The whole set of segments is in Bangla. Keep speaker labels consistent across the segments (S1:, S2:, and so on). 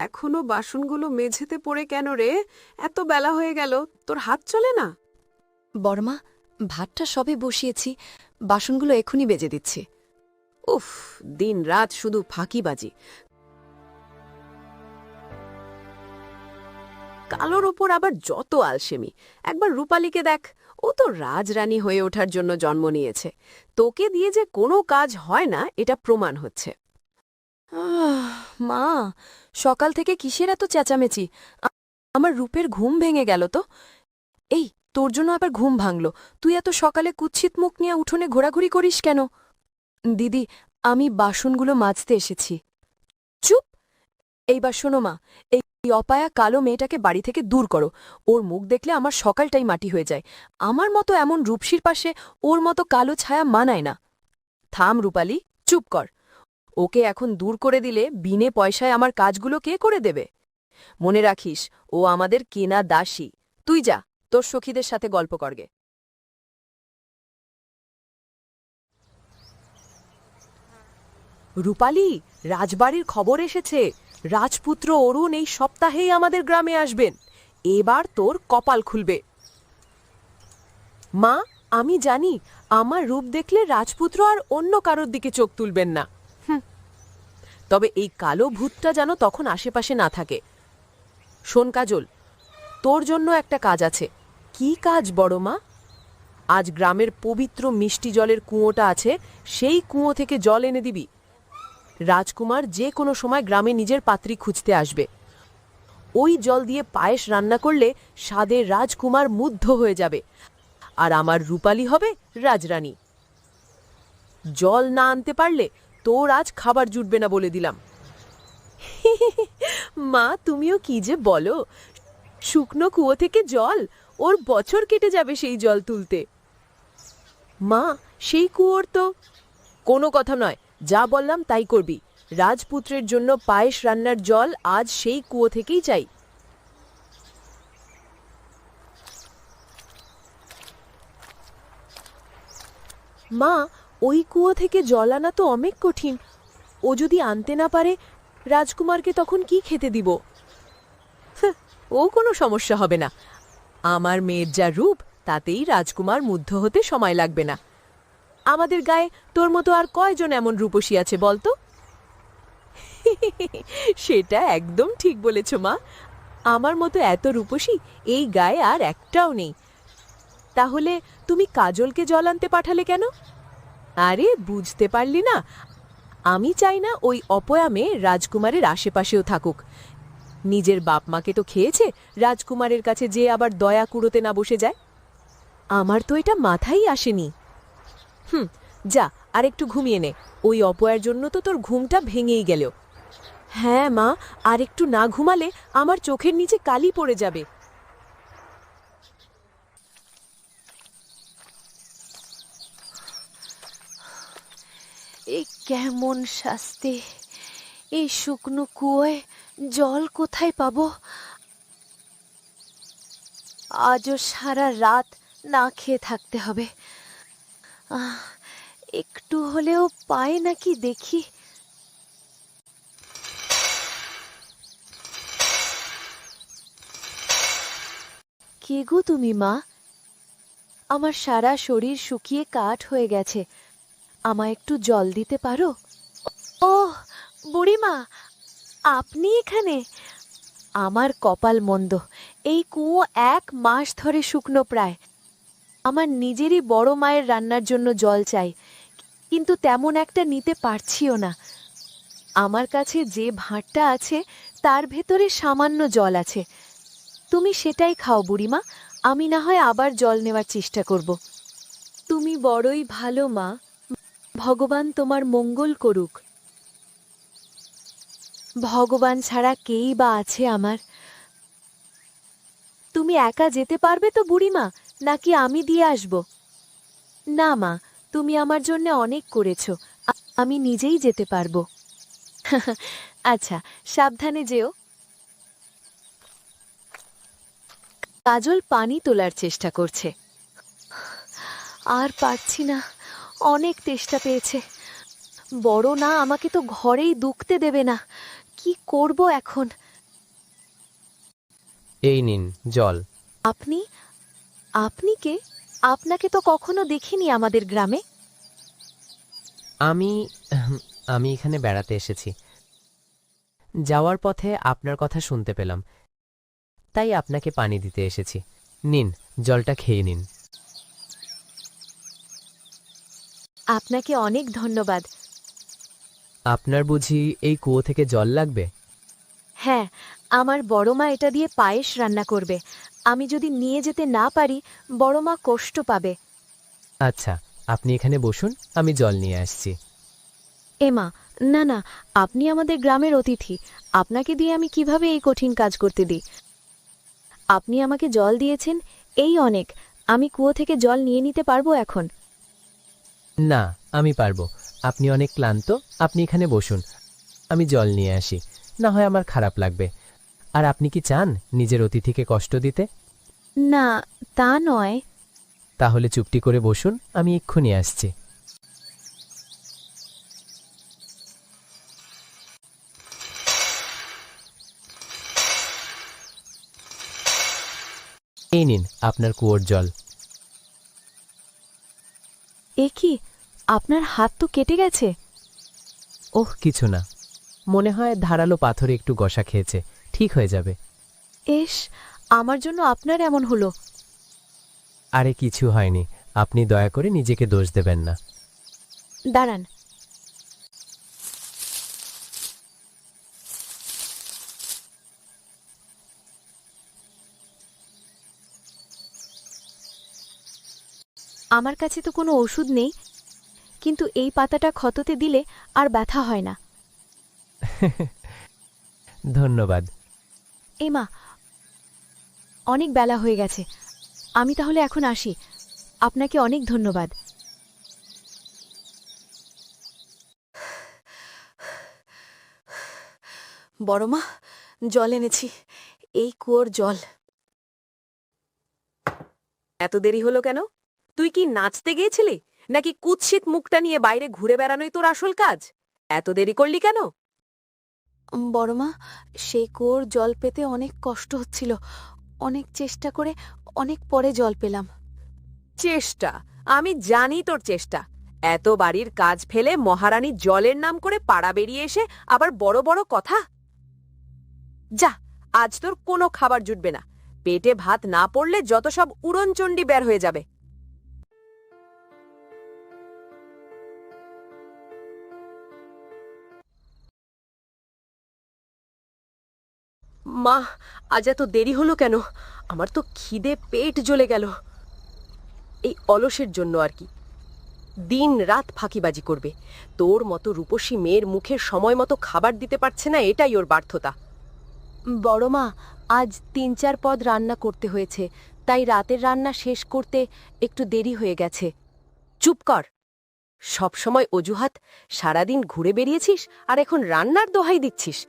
S1: এখনও বাসনগুলো মেঝেতে পড়ে কেন রে? এত বেলা হয়ে গেল তোর হাত চলে না?
S2: বর্মা ভাতটা সবে বসিয়েছি বাসনগুলো এখনই বেজে দিচ্ছি।
S1: উফ দিন রাত শুধু ফাঁকিবাজি। কালোর ওপর আবার যত আলসেমি একবার রূপালীকে দেখ ও তো রাজরানী হয়ে ওঠার জন্য জন্ম নিয়েছে। তোকে দিয়ে যে কোনো কাজ হয় না এটা প্রমাণ হচ্ছে।
S2: মা, সকাল থেকে কিসের এত চেঁচামেচি? আমার রূপের ঘুম ভেঙে গেল তো। এই, তোর জন্য আবার ঘুম ভাঙল। তুই এত সকালে কুৎসিত মুখ নিয়ে উঠোনে ঘোরাঘুরি করিস কেন? দিদি, আমি বাসনগুলো মাজতে এসেছি। চুপ! এইবার শোনো মা, এই অপায়া কালো মেয়েটাকে বাড়ি থেকে দূর করো। ওর মুখ দেখলে আমার সকালটাই মাটি হয়ে যায়। আমার মতো এমন রূপসীর পাশে ওর মতো কালো ছায়া মানায় না। থাম রূপালি, চুপ কর। ওকে এখন দূর করে দিলে বিনে পয়সায় আমার কাজগুলো কে করে দেবে? মনে রাখিস, ও আমাদের কেনা দাসী। তুই যা, তোর সখীদের সাথে গল্প করগে রূপালি, রাজবাড়ির খবর এসেছে। রাজপুত্র অরুণ এই সপ্তাহেই আমাদের গ্রামে আসবেন। এবার তোর কপাল খুলবে। মা, আমি জানি, আমার রূপ দেখলে রাজপুত্র আর অন্য কারোর দিকে চোখ তুলবেন না। তবে এই কালো ভূতটা যেন তখন আশেপাশে না থাকে। শোন কাজল, তোর জন্য একটা কাজ আছে। কি কাজ বড় মা? আজ গ্রামের পবিত্র মিষ্টি জলের কুঁয়োটা আছে, সেই কুঁয়ো থেকে জল এনে দিবি। রাজকুমার যে কোনো সময় গ্রামে নিজের পাত্রী খুঁজতে আসবে। ওই জল দিয়ে পায়েস রান্না করলে স্বাদে রাজকুমার মুগ্ধ হয়ে যাবে। আর আমার রূপালী হবে রাজরানী। জল না আনতে পারলে তোর আজ খাবার জুটবে না বলে দিলাম। মা, তুমিও কি যে বলো? শুকনো কুয়ো থেকে জল, ওর বছর কেটে যাবে সেই জল তুলতে। মা, সেই কুয়োর তো কোনো কথা নয়, যা বললাম তাই করবি। রাজপুত্রের জন্য পায়েস রান্নার জল আজ সেই কুয়ো থেকেই চাই। মা ওই কুয়ো থেকে জল আনা তো অনেক কঠিন। ও যদি আনতে না পারে রাজকুমারকে তখন কি খেতে দিব? হ্যাঁ, ও কোনো সমস্যা হবে না। আমার মেয়ের যা রূপ তাতেই রাজকুমার মুগ্ধ হতে সময় লাগবে না। আমাদের গায়ে তোর মতো আর কয়জন এমন রূপসী আছে বলতো সেটা একদম ঠিক বলেছ মা। আমার মতো এত রূপসী এই গায়ে আর একটাও নেই। তাহলে তুমি কাজলকে জল আনতে পাঠালে কেন? আরে, বুঝতে পারলি না। আমি চাই না ওই অপয়া মেয়ে রাজকুমারের আশেপাশেও থাকুক। নিজের বাপ মাকে তো খেয়েছে, রাজকুমারের কাছে যে আবার দয়া কুড়োতে না বসে যায়। আমার তো এটা মাথায় আসেনি। হুম, যা আর একটু ঘুমিয়ে নে। ওই অপয়ার জন্য তো তোর ঘুমটা ভেঙেই গেল। হ্যাঁ মা আর একটু না ঘুমালে আমার চোখের নিচে কালি পড়ে যাবে।
S3: এই কেমন শাস্তি? এই শুকনো কুয়োয় জল কোথায় পাবো? আজও সারা রাত না খেয়ে থাকতে হবে। একটু হলেও পায় নাকি দেখি। কে গো তুমি মা? আমার সারা শরীর শুকিয়ে কাঠ হয়ে গেছে। আমায় একটু জল দিতে পারো? ও বুড়িমা, আপনি এখানে? আমার কপাল মন্দ। এই কুয়ো এক মাস ধরে শুকনো প্রায়। আমার নিজেরই বড় মায়ের রান্নার জন্য জল চাই। কিন্তু তেমন একটা নিতে পারছিও না। আমার কাছে যে ভাঁটটা আছে, তার ভেতরে সামান্য জল আছে। তুমি সেটাই খাও বুড়িমা। আমি না হয় আবার জল নেওয়ার চেষ্টা করব। তুমি বড়ই ভালো মা। ভগবান তোমার মঙ্গল করুক। ভগবান ছাড়া কেই বা আছে আমার? তুমি একা যেতে পারবে তো বুড়িমা, নাকি আমি দিয়ে আসব? না মা, তুমি আমার জন্য অনেক করেছ, আমি নিজেই যেতে পারব। আচ্ছা সাবধানে যেও। কাজল পানি তোলার চেষ্টা করছে। আর পারছি না। অনেক তেষ্টা পেয়েছে। বড় না আমাকে তো ঘরেই দুখতে দেবে না। কি করব এখন?
S4: এই নিন জল।
S3: আপনি? আপনি কে? আপনাকে তো কখনো দেখিনি আমাদের গ্রামে।
S4: আমি আমি এখানে বেড়াতে এসেছি। যাওয়ার পথে আপনার কথা শুনতে পেলাম। তাই আপনাকে পানি দিতে এসেছি। নিন জলটা খেয়ে নিন।
S3: আপনাকে অনেক ধন্যবাদ।
S4: আপনার বুঝি এই কুয়ো থেকে জল লাগবে?
S3: হ্যাঁ আমার বড় মা এটা দিয়ে পায়েস রান্না করবে। আমি যদি নিয়ে যেতে না পারি বড় মা কষ্ট পাবে।
S4: আচ্ছা আপনি এখানে বসুন আমি জল নিয়ে আসছি।
S3: এমা না না আপনি আমাদের গ্রামের অতিথি। আপনাকে দিয়ে আমি কীভাবে এই কঠিন কাজ করতে দিই? আপনি আমাকে জল দিয়েছেন এই অনেক। আমি কুয়ো থেকে জল নিয়ে নিতে পারব এখন?
S4: না আমি পারব। আপনি অনেক ক্লান্ত আপনি এখানে বসুন। আমি জল নিয়ে আসি না হয় আমার খারাপ লাগবে। আর আপনি কি চান নিজের অতিথিকে কষ্ট দিতে?
S3: না তা নয়।
S4: তাহলে চুপটি করে বসুন আমি এক্ষুনি আসছি। এই নিন আপনার কুয়োর জল।
S3: এ কি? আপনার হাত তো কেটে গেছে।
S4: ওহ কিছু না। মনে হয় ধারালো পাথরে একটু গসা খেয়েছে। ঠিক হয়ে যাবে।
S3: এস আমার জন্য আপনার এমন হলো।
S4: আরে কিছু হয়নি। আপনি দয়া করে নিজেকে দোষ দেবেন না।
S3: দাঁড়ান। আমার কাছে তো কোনো ওষুধ নেই। কিন্তু এই পাতাটা ক্ষততে দিলে আর ব্যথা হয় না।
S4: ধন্যবাদ।
S3: এমা অনেক বেলা হয়ে গেছে। আমি তাহলে এখন আসি। আপনাকে অনেক ধন্যবাদ।
S1: বড় মা জল এনেছি। এই কুয়োর জল। এত দেরি হলো কেন? তুই কি নাচতে গিয়েছিলি? নাকি কুৎসিত মুখটা নিয়ে বাইরে ঘুরে বেড়ানোই তোর আসল কাজ? এত দেরি করলি কেন?
S3: বড়মা সেই কুয়োর জল পেতে অনেক কষ্ট হচ্ছিল। অনেক চেষ্টা করে অনেক পরে জল পেলাম।
S1: চেষ্টা? আমি জানি তোর চেষ্টা। এত বাড়ির কাজ ফেলে মহারানী জলের নাম করে পাড়া বেরিয়ে এসে আবার বড় বড় কথা? যা আজ তোর কোনো খাবার জুটবে না। পেটে ভাত না পড়লে যত সব উড়নচণ্ডী বের হয়ে যাবে। মা আজ এত দেরি হলো কেন? আমার তো খিদে পেট জ্বলে গেল। এই অলসের জন্য আর কি। দিন রাত ফাঁকিবাজি করবে। তোর মতো রূপসী মেয়ের মুখে সময় মতো খাবার দিতে পারছে না এটাই ওর ব্যর্থতা
S3: বড় মা আজ তিন চার পদ রান্না করতে হয়েছে। তাই রাতের রান্না শেষ করতে একটু দেরি হয়ে গেছে।
S1: চুপ কর। সব সময় অজুহাত সারাদিন ঘুরে বেরিয়েছিস আর এখন রান্নার দোহাই দিচ্ছিস।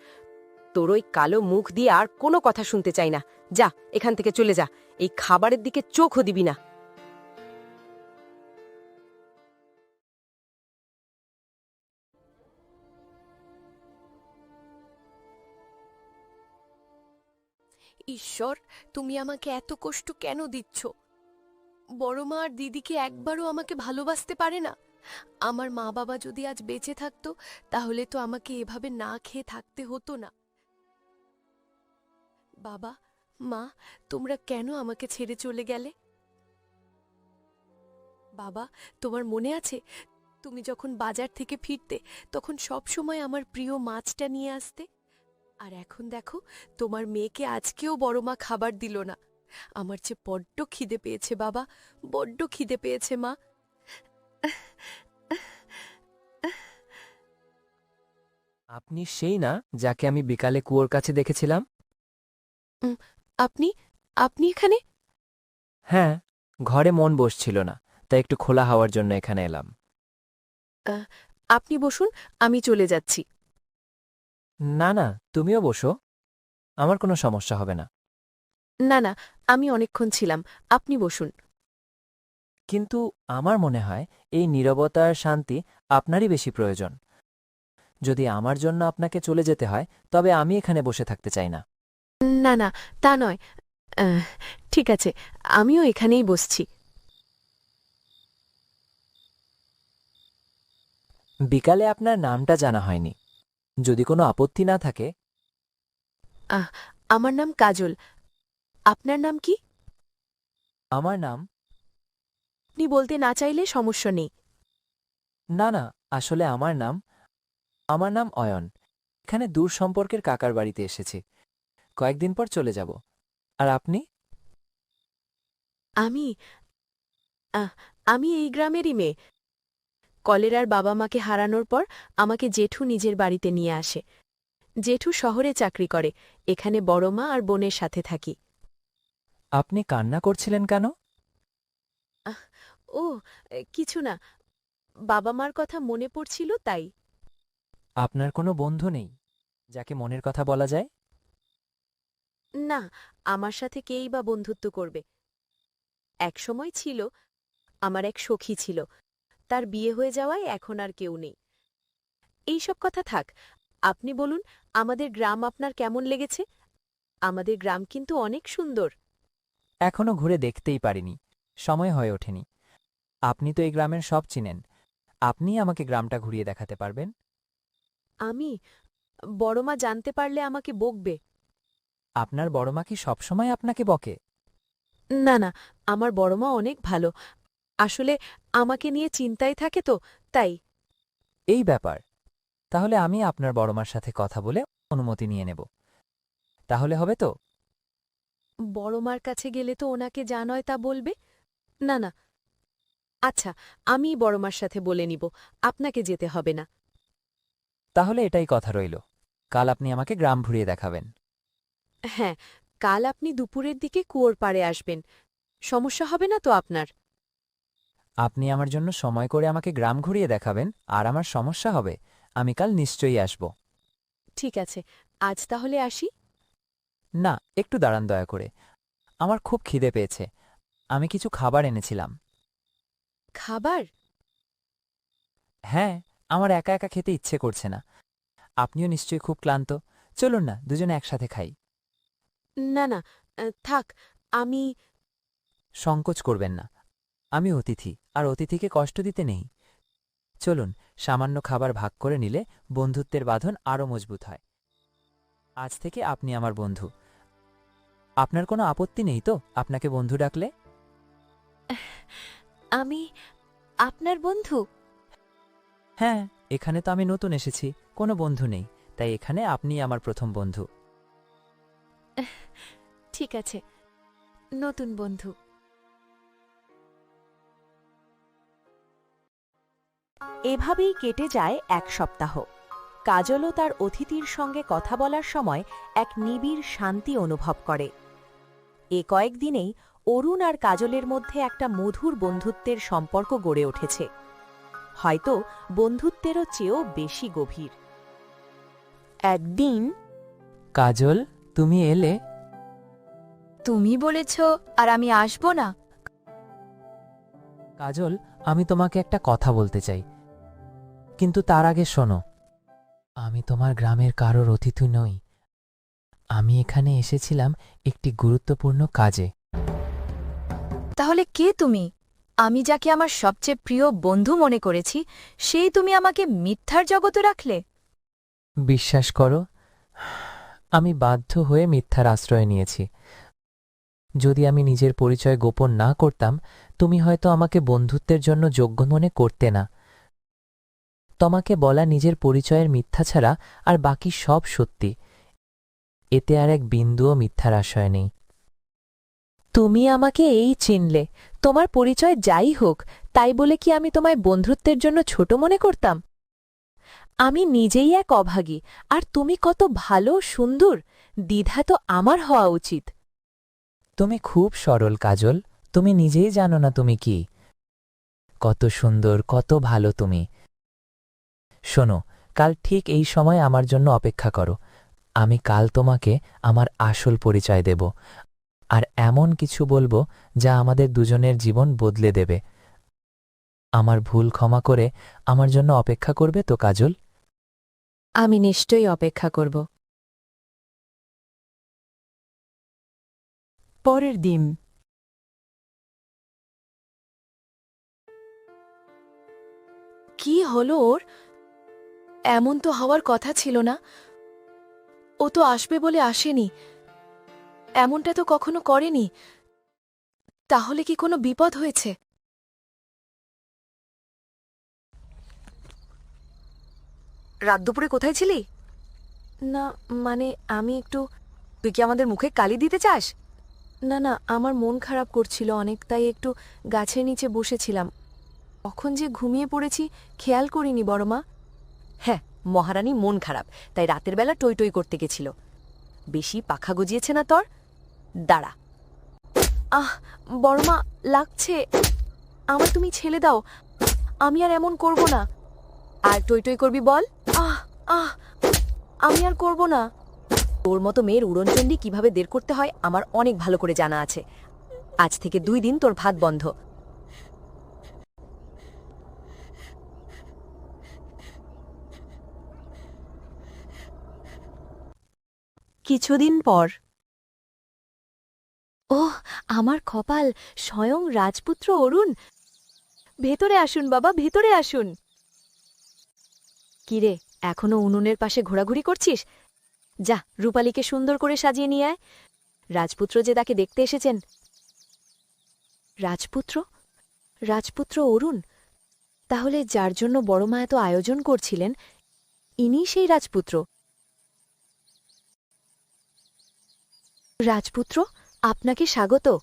S1: তোর ওই কালো মুখ দিয়ে আর কোনো কথা শুনতে চাই না। যা, এখান থেকে চলে যা। এই খাবারের দিকে চোখও দিবি না।
S2: ঈশ্বর, তুমি আমাকে এত কষ্ট কেন দিচ্ছ? বড় মা আর দিদিকে একবারও আমাকে ভালোবাসতে পারে না। আমার মা বাবা যদি আজ বেঁচে থাকতো, তাহলে তো আমাকে এভাবে না খেয়ে থাকতে হতো না। বাবা, মা, তোমরা কেন আমাকে ছেড়ে চলে গেলে? বাবা, তোমার মনে আছে? তুমি যখন বাজার থেকে ফিরতে, তখন সব সময় আমার প্রিয় মাছটা নিয়ে আসতে? আর এখন দেখো, তোমার মেয়েকে আজকেও বড় মা খাবার দিল না। আমার যে বড্ড খিদে পেয়েছে বাবা, বড্ড খিদে পেয়েছে মা।
S4: আপনি সেই না, যাকে আমি বিকালে কুয়োর কাছে দেখেছিলাম?
S2: আপনি আপনি এখানে?
S4: হ্যাঁ ঘরে মন বসছিল না তাই একটু খোলা হওয়ার জন্য এখানে এলাম।
S2: আপনি বসুন আমি চলে যাচ্ছি।
S4: না না তুমিও বসো আমার কোনো সমস্যা হবে না।
S2: না না আমি অনেকক্ষণ ছিলাম আপনি বসুন।
S4: কিন্তু আমার মনে হয় এই নীরবতার শান্তি আপনারই বেশি প্রয়োজন। যদি আমার জন্য আপনাকে চলে যেতে হয় তবে আমি এখানে বসে থাকতে চাই না।
S2: না না তা নয়। আহ, ঠিক আছে আমিও এখানেই বসছি।
S5: বিকালে আপনার নামটা জানা হয়নি। যদি কোনো আপত্তি না থাকে?
S2: আমার নাম কাজল। আপনার নাম কি?
S5: আমার নাম?
S2: আপনি বলতে না চাইলে সমস্যা নেই।
S5: না না আসলে আমার নাম আমার নাম অয়ন। এখানে দূর সম্পর্কের কাকার বাড়িতে এসেছি। কয়েকদিন পর চলে যাব। আর আপনি?
S2: আমি আহ, আমি এই গ্রামেরই মেয়ে। কলেরার বাবা মাকে হারানোর পর আমাকে জেঠু নিজের বাড়িতে নিয়ে আসে। জেঠু শহরে চাকরি করে এখানে বড় মা আর বোনের সাথে থাকি।
S5: আপনি কান্না করছিলেন কেন?
S2: ও এ, কিছু না। বাবা মার কথা মনে পড়ছিল তাই।
S5: আপনার কোনো বন্ধু নেই যাকে মনের কথা বলা যায়?
S2: না আমার সাথে কেই বা বন্ধুত্ব করবে। একসময় ছিল আমার এক সখী ছিল। তার বিয়ে হয়ে যাওয়ায় এখন আর কেউ নেই। এইসব কথা থাক আপনি বলুন আমাদের গ্রাম আপনার কেমন লেগেছে? আমাদের গ্রাম কিন্তু অনেক সুন্দর।
S5: এখনও ঘুরে দেখতেই পারিনি। সময় হয়ে ওঠেনি। আপনি তো এই গ্রামের সব চিনেন। আপনি আমাকে গ্রামটা ঘুরিয়ে দেখাতে পারবেন?
S2: আমি? বড়মা জানতে পারলে আমাকে বকবে।
S5: আপনার বড়মা কি সবসময় আপনাকে বকে?
S2: না না আমার বড়মা অনেক ভালো। আসলে আমাকে নিয়ে চিন্তায় থাকে তো তাই।
S5: এই ব্যাপার। তাহলে আমি আপনার বড়মার সাথে কথা বলে অনুমতি নিয়ে নেব। তাহলে হবে তো?
S2: বড়মার কাছে গেলে তো ওনাকে যা নয় তা বলবে? না না। আচ্ছা আমি বড়মার সাথে বলে নিব আপনাকে যেতে হবে না।
S5: তাহলে এটাই কথা রইল। কাল আপনি আমাকে গ্রাম ঘুরিয়ে দেখাবেন।
S2: হ্যাঁ কাল আপনি দুপুরের দিকে কুয়োর পাড়ে আসবেন। সমস্যা হবে না তো আপনার?
S5: আপনি আমার জন্য সময় করে আমাকে গ্রাম ঘুরিয়ে দেখাবেন আর আমার সমস্যা হবে আমি কাল নিশ্চয়ই আসব।
S2: ঠিক আছে আজ তাহলে আসি?
S5: না একটু দাঁড়ান দয়া করে। আমার খুব খিদে পেয়েছে আমি কিছু খাবার এনেছিলাম।
S2: খাবার?
S5: হ্যাঁ আমার একা একা খেতে ইচ্ছে করছে না। আপনিও নিশ্চয়ই খুব ক্লান্ত চলুন না দুজনে একসাথে খাই।
S2: না না থাক আমি
S5: সংকোচ করবেন না। আমি অতিথি আর অতিথিকে কষ্ট দিতে নেই। চলুন সামান্য খাবার ভাগ করে নিলে বন্ধুত্বের বাঁধন আরও মজবুত হয়। আজ থেকে আপনি আমার বন্ধু। আপনার কোনো আপত্তি নেই তো আপনাকে বন্ধু ডাকলে?
S3: আমি আপনার বন্ধু?
S5: হ্যাঁ এখানে তো আমি নতুন এসেছি কোনো বন্ধু নেই তাই এখানে আপনি আমার প্রথম বন্ধু।
S3: ঠিক আছে, নতুন বন্ধু।
S1: এভাবেই কেটে যায় এক সপ্তাহ। কাজলও তার অতিথির সঙ্গে কথা বলার সময় এক নিবিড় শান্তি অনুভব করে। এ কয়েকদিনেই অরুণ আর কাজলের মধ্যে একটা মধুর বন্ধুত্বের সম্পর্ক গড়ে উঠেছে। হয়তো বন্ধুত্বেরও চেয়েও বেশি গভীর।
S2: একদিন
S5: কাজল? তুমি এলে?
S3: তুমি বলেছ আর আমি আসব না।
S5: কাজল আমি তোমাকে একটা কথা বলতে চাই। কিন্তু তার আগে শোনো আমি তোমার গ্রামের কারোর অতিথি নই। আমি এখানে এসেছিলাম একটি গুরুত্বপূর্ণ কাজে।
S3: তাহলে কে তুমি? আমি যাকে আমার সবচেয়ে প্রিয় বন্ধু মনে করেছি সেই তুমি আমাকে মিথ্যার জগতে রাখলে?
S5: বিশ্বাস করো আমি বাধ্য হয়ে মিথ্যার আশ্রয় নিয়েছি। যদি আমি নিজের পরিচয় গোপন না করতাম, তুমি হয়তো আমাকে বন্ধুত্বের জন্য যোগ্য মনে করতে না। তোমাকে বলা নিজের পরিচয়ের মিথ্যা ছাড়া আর বাকি সব সত্যি। এতে আর এক বিন্দুও মিথ্যার আশয় নেই।
S1: তুমি আমাকে এই চিনলে। তোমার পরিচয় যাই হোক, তাই বলে কি আমি তোমায় বন্ধুত্বের জন্য ছোট মনে করতাম? আমি নিজেই এক অভাগী, আর তুমি কত ভালো, সুন্দর, দ্বিধা তো আমার হওয়া উচিত।
S5: তুমি খুব সরল, কাজল। তুমি নিজেই জানো না তুমি কি। কত সুন্দর, কত ভালো তুমি। শোনো, কাল ঠিক এই সময় আমার জন্য অপেক্ষা করো। আমি কাল তোমাকে আমার আসল পরিচয় দেব। আর এমন কিছু বলব যা আমাদের দুজনের জীবন বদলে দেবে। আমার ভুল ক্ষমা করে আমার জন্য অপেক্ষা করবে তো, কাজল?
S2: আমি নিশ্চয়ই অপেক্ষা করব।
S3: পরের দিন। কি হলো ওর? এমন তো হওয়ার কথা ছিল না। ও তো আসবে বলে আসেনি। এমনটা তো কখনো করেনি। তাহলে কি কোনো বিপদ হয়েছে?
S6: রাত দুপুরে কোথায় ছিলি?
S3: না মানে আমি একটু
S6: তুই কি আমাদের মুখে কালি দিতে চাস?
S3: না না আমার মন খারাপ করছিল অনেক তাই একটু গাছের নিচে বসেছিলাম। কখন যে ঘুমিয়ে পড়েছি খেয়াল করিনি বড়মা
S6: হ্যাঁ মহারানী মন খারাপ তাই রাতের বেলা টই টই করতে গেছিল। বেশি পাখা গজিয়েছে না তোর? দাঁড়া।
S3: আহ বড়মা লাগছে। আমার তুমি ছেলে দাও। আমি আর এমন করব না।
S6: আর টই টই করবি বল?
S3: আহ আহ, আমি আর করব না।
S6: তোর মতো মেয়ের উড়নচণ্ডী কীভাবে দের করতে হয় আমার অনেক ভালো করে জানা আছে। আজ থেকে দুই দিন তোর ভাত বন্ধ।
S3: কিছুদিন পর।
S2: ওহ, আমার কপাল, স্বয়ং রাজপুত্র অরুণ। ভেতরে আসুন বাবা, ভেতরে আসুন। কিরে এখনও উনুনের পাশে ঘোরাঘুরি করছিস? যা, রূপালীকে সুন্দর করে সাজিয়ে নিয়ে আয়। রাজপুত্র যে তাকে দেখতে এসেছেন। রাজপুত্র? রাজপুত্র অরুণ? তাহলে যার জন্য বড় মা এত আয়োজন করছিলেন ইনি সেই রাজপুত্র। রাজপুত্র, আপনাকে স্বাগত।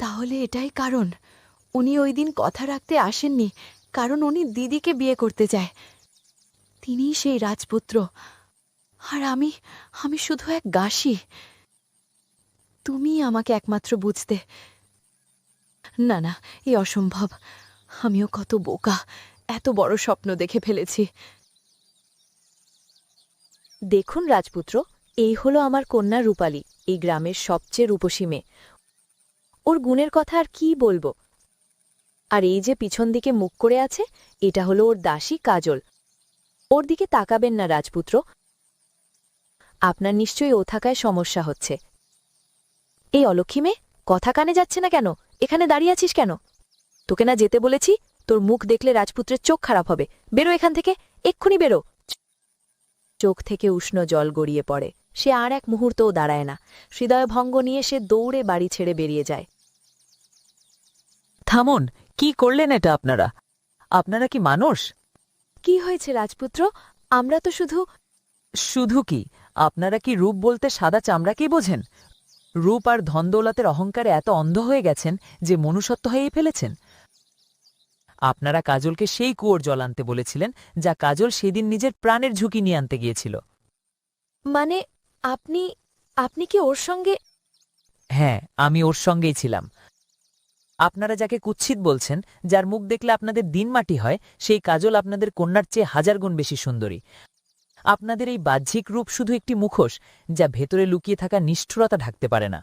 S3: তাহলে এটাই কারণ। উনি ওই দিন কথা রাখতে আসেননি, কারণ উনি দিদিকে বিয়ে করতে চায়। তিনিই সেই রাজপুত্র। আর আমি আমি শুধু এক গাসি। তুমি আমাকে একমাত্র বুঝতে। না না, এ অসম্ভব। আমিও কত বোকা, এত বড় স্বপ্ন দেখে ফেলেছি।
S2: দেখুন রাজপুত্র, এই হলো আমার কন্যা রূপালী, এই গ্রামের সবচেয়ে রূপসী ওর গুণের কথা আর কি বলব? আর এই যে পিছন দিকে মুখ করে আছে, এটা হলো ওর দাসী কাজল। ওর দিকে তাকাবেন না রাজপুত্র। আপনার নিশ্চয়ই ও থাকায় সমস্যা হচ্ছে। এই অলক্ষী মেয়ে, কথা কানে যাচ্ছে না কেন? এখানে দাঁড়িয়ে আছিস কেন? তোকে না যেতে বলেছি, তোর মুখ দেখলে রাজপুত্রের চোখ খারাপ হবে। বেরো এখান থেকে, এক্ষুনি বেরো। চোখ থেকে উষ্ণ জল গড়িয়ে পড়ে। সে আর এক মুহূর্তও দাঁড়ায় না। হৃদয় ভঙ্গ নিয়ে সে দৌড়ে বাড়ি ছেড়ে বেরিয়ে যায়।
S5: থামুন কি করলেন এটা আপনারা? আপনারা কি মানুষ?
S2: কি হয়েছে রাজপুত্র? আমরা তো শুধু
S5: শুধু কি? আপনারা কি রূপ বলতে সাদা চামড়াকেই বোঝেন? রূপ আর ধনদৌলতের অহংকারে এত অন্ধ হয়ে গেছেন যে মনুষ্যত্ব হয়েই ফেলেছেন। আপনারা কাজলকে সেই কুয়োর জল আনতে বলেছিলেন যা কাজল সেদিন নিজের প্রাণের ঝুঁকি নিয়ে আনতে গিয়েছিল।
S2: মানে আপনি আপনি কি ওর সঙ্গে
S5: হ্যাঁ আমি ওর সঙ্গেই ছিলাম। আপনারা যাকে কুৎসিত বলছেন যার মুখ দেখলে আপনাদের দিন মাটি হয় সেই কাজল আপনাদের কন্যার চেয়ে হাজার গুণ বেশি সুন্দরী। আপনাদের এই বাহ্যিক রূপ শুধু একটি মুখোশ যা ভেতরে লুকিয়ে থাকা নিষ্ঠুরতা ঢাকতে পারে না।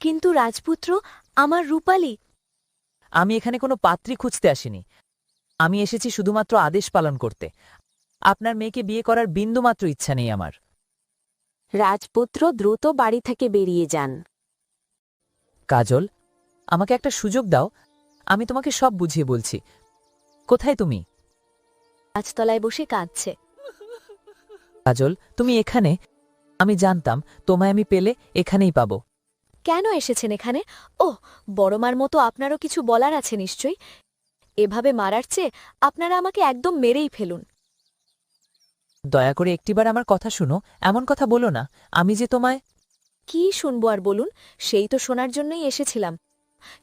S2: কিন্তু রাজপুত্র আমার রূপালী।
S5: আমি এখানে কোনো পাত্রী খুঁজতে আসিনি। আমি এসেছি শুধুমাত্র আদেশ পালন করতে। আপনার মেয়েকে বিয়ে করার বিন্দুমাত্র ইচ্ছা নেই আমার।
S2: রাজপুত্র দ্রুত বাড়ি থেকে বেরিয়ে যান।
S5: কাজল আমাকে একটা সুযোগ দাও আমি তোমাকে সব বুঝিয়ে বলছি। কোথায় তুমি?
S2: গাছতলায় বসে কাঁদছে।
S5: কাজল তুমি এখানে? আমি জানতাম তোমায় আমি পেলে এখানেই পাবো।
S2: কেন এসেছেন এখানে? ও বড়মার মতো আপনারও কিছু বলার আছে নিশ্চয়ই। এভাবে মারার চেয়ে আপনারা আমাকে একদম মেরেই ফেলুন।
S5: দয়া করে একটিবার আমার কথা শুনো এমন কথা বলো না আমি যে তোমায়
S2: কি শুনব আর বলুন? সেই তো শোনার জন্যই এসেছিলাম।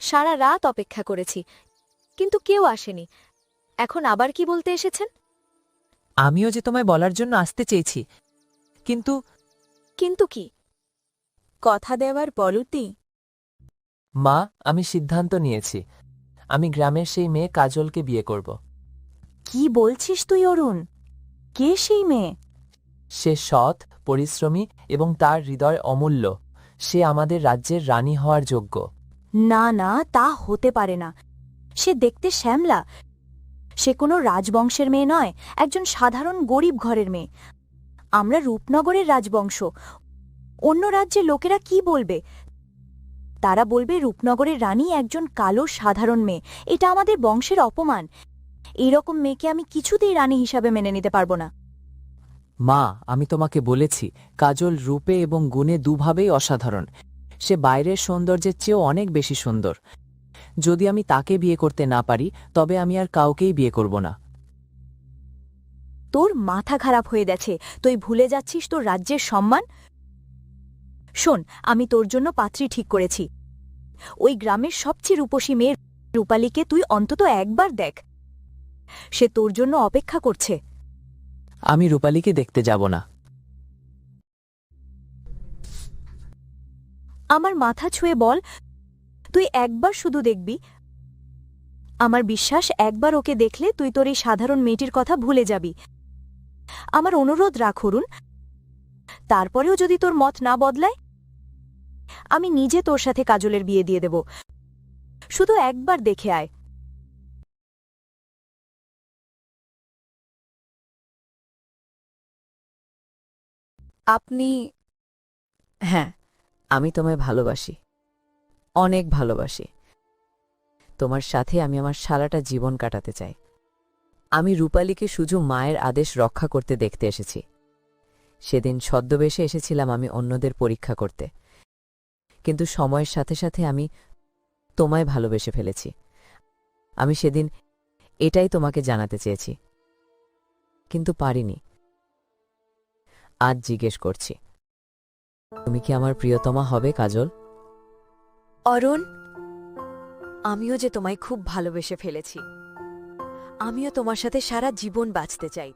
S2: সারা রাত অপেক্ষা করেছি কিন্তু কেউ আসেনি। এখন আবার কি বলতে এসেছেন?
S5: আমিও যে তোমায় বলার জন্য আসতে চেয়েছি কিন্তু
S2: কিন্তু কি?
S3: কথা দেওয়ার পলতি
S7: মা আমি সিদ্ধান্ত নিয়েছি। আমি গ্রামের সেই মেয়ে কাজলকে বিয়ে করব।
S3: কি বলছিস তুই অরুণ? কে সেই মেয়ে?
S7: সে সৎ পরিশ্রমী এবং তার হৃদয় অমূল্য। সে আমাদের রাজ্যের রানী হওয়ার যোগ্য।
S3: না না, তা হতে পারে না। সে দেখতে শ্যামলা। সে কোনো রাজবংশের মেয়ে নয়, একজন সাধারণ গরিব ঘরের মেয়ে। আমরা রূপনগরের রাজবংশ। অন্য রাজ্যের লোকেরা কি বলবে? তারা বলবে রূপনগরের রানী একজন কালো সাধারণ মেয়ে। এটা আমাদের বংশের অপমান। এরকম মেয়েকে আমি কিছুতেই রানী হিসাবে মেনে নিতে পারব না।
S8: মা, আমি তোমাকে বলেছি, কাজল রূপে এবং গুণে দুভাবেই অসাধারণ। সে বাইরের সৌন্দর্যের চেয়েও অনেক বেশি সুন্দর। যদি আমি তাকে বিয়ে করতে না পারি তবে আমি আর কাউকেই বিয়ে করব না।
S3: তোর মাথা খারাপ হয়ে গেছে। তুই ভুলে যাচ্ছিস তোর রাজ্যের সম্মান? শোন আমি তোর জন্য পাত্রী ঠিক করেছি। ওই গ্রামের সবচেয়ে রূপসী মেয়ে রূপালীকে তুই অন্তত একবার দেখ। সে তোর জন্য অপেক্ষা করছে।
S8: আমি রূপালীকে দেখতে যাব না।
S3: আমার মাথা ছুঁয়ে বল তুই একবার শুধু দেখবি। আমার বিশ্বাস একবার ওকে দেখলে তুই তোর এই সাধারণ মেয়েটির কথা ভুলে যাবি। আমার অনুরোধ রাখ অরুণ। তারপরেও যদি তোর মত না বদলায় আমি নিজে তোর সাথে কাজলের বিয়ে দিয়ে দেব। শুধু একবার দেখে আয়।
S5: আপনি হ্যাঁ। আমি তোমায় ভালোবাসি। অনেক ভালোবাসি। তোমার সাথে আমি আমার সারাটা জীবন কাটাতে চাই। আমি রূপালীকে শুধু মায়ের আদেশ রক্ষা করতে দেখতে এসেছি। সেদিন ছদ্মবেশে এসেছিলাম আমি অন্যদের পরীক্ষা করতে। কিন্তু সময়ের সাথে সাথে আমি তোমায় ভালোবেসে ফেলেছি। আমি সেদিন এটাই তোমাকে জানাতে চেয়েছি। কিন্তু পারিনি। আজ জিজ্ঞেস করছি। তুমি কি আমার প্রিয়তমা হবে, কাজল?
S3: অরুণ, আমিও যে তোমায় খুব ভালোবেসে ফেলেছি। আমিও তোমার সাথে সারা জীবন বাঁচতে চাই।